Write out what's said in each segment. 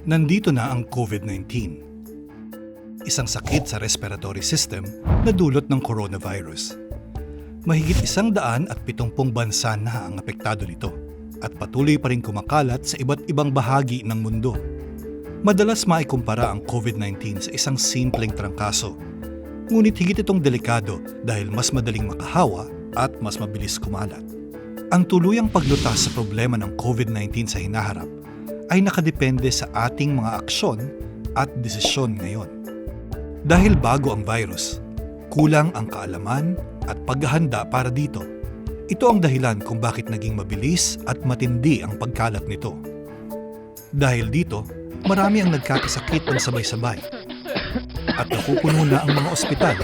Nandito na ang COVID-19. Isang sakit sa respiratory system na dulot ng coronavirus. Mahigit isang daan at pitumpong bansa na ang apektado nito at patuloy pa rin kumakalat sa iba't ibang bahagi ng mundo. Madalas maikumpara ang COVID-19 sa isang simpleng trangkaso. Ngunit higit itong delikado dahil mas madaling makahawa at mas mabilis kumalat. Ang tuluyang paglutas sa problema ng COVID-19 sa hinaharap ay nakadepende sa ating mga aksyon at desisyon ngayon. Dahil bago ang virus, kulang ang kaalaman at paghahanda para dito. Ito ang dahilan kung bakit naging mabilis at matindi ang pagkalat nito. Dahil dito, marami ang nagkakasakit ng sabay-sabay at napupuno na ang mga ospital.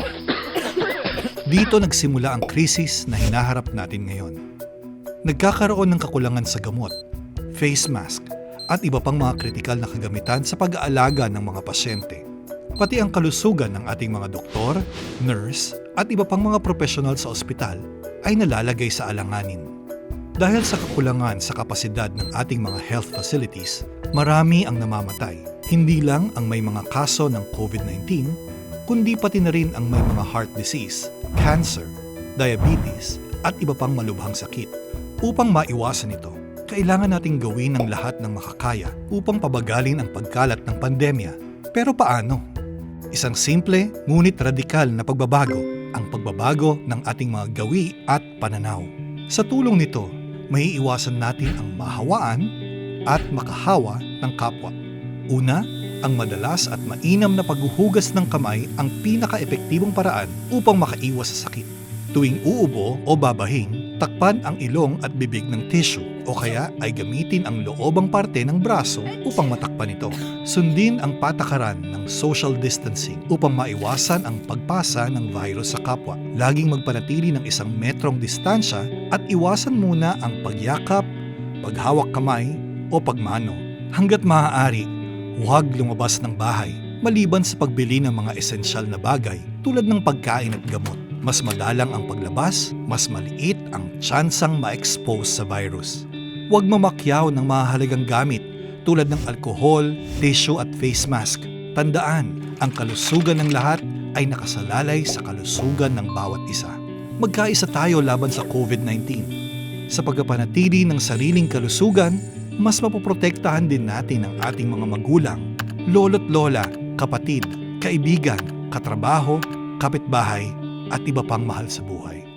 Dito nagsimula ang krisis na hinaharap natin ngayon. Nagkakaroon ng kakulangan sa gamot, face mask, at iba pang mga kritikal na kagamitan sa pag-aalaga ng mga pasyente. Pati ang kalusugan ng ating mga doktor, nurse, at iba pang mga profesional sa ospital ay nalalagay sa alanganin. Dahil sa kakulangan sa kapasidad ng ating mga health facilities, marami ang namamatay. Hindi lang ang may mga kaso ng COVID-19, kundi pati na rin ang may mga heart disease, cancer, diabetes, at iba pang malubhang sakit. Upang maiwasan ito, kailangan nating gawin ang lahat ng makakaya upang pabagalin ang pagkalat ng pandemya. Pero paano? Isang simple ngunit radikal na pagbabago ang pagbabago ng ating mga gawi at pananaw. Sa tulong nito, may iwasan natin ang mahawaan at makahawa ng kapwa. Una, ang madalas at mainam na paghuhugas ng kamay ang pinaka-epektibong paraan upang makaiwas sa sakit. Tuwing uubo o babahing, takpan ang ilong at bibig ng tissue o kaya ay gamitin ang loobang parte ng braso upang matakpan ito. Sundin ang patakaran ng social distancing upang maiwasan ang pagpasa ng virus sa kapwa. Laging magpanatili ng isang metrong distansya at iwasan muna ang pagyakap, paghawak kamay o pagmano. Hanggat maaari, huwag lumabas ng bahay maliban sa pagbili ng mga esensyal na bagay tulad ng pagkain at gamot. Mas madalang ang paglabas, mas maliit ang tsansang ma-expose sa virus. Huwag mamakyaw ng mahalagang gamit tulad ng alkohol, tissue at face mask. Tandaan, ang kalusugan ng lahat ay nakasalalay sa kalusugan ng bawat isa. Magkaisa tayo laban sa COVID-19. Sa pagpapanatili ng sariling kalusugan, mas mapoprotektahan din natin ang ating mga magulang, lolo't lola, kapatid, kaibigan, katrabaho, kapitbahay, at iba pang mahal sa buhay.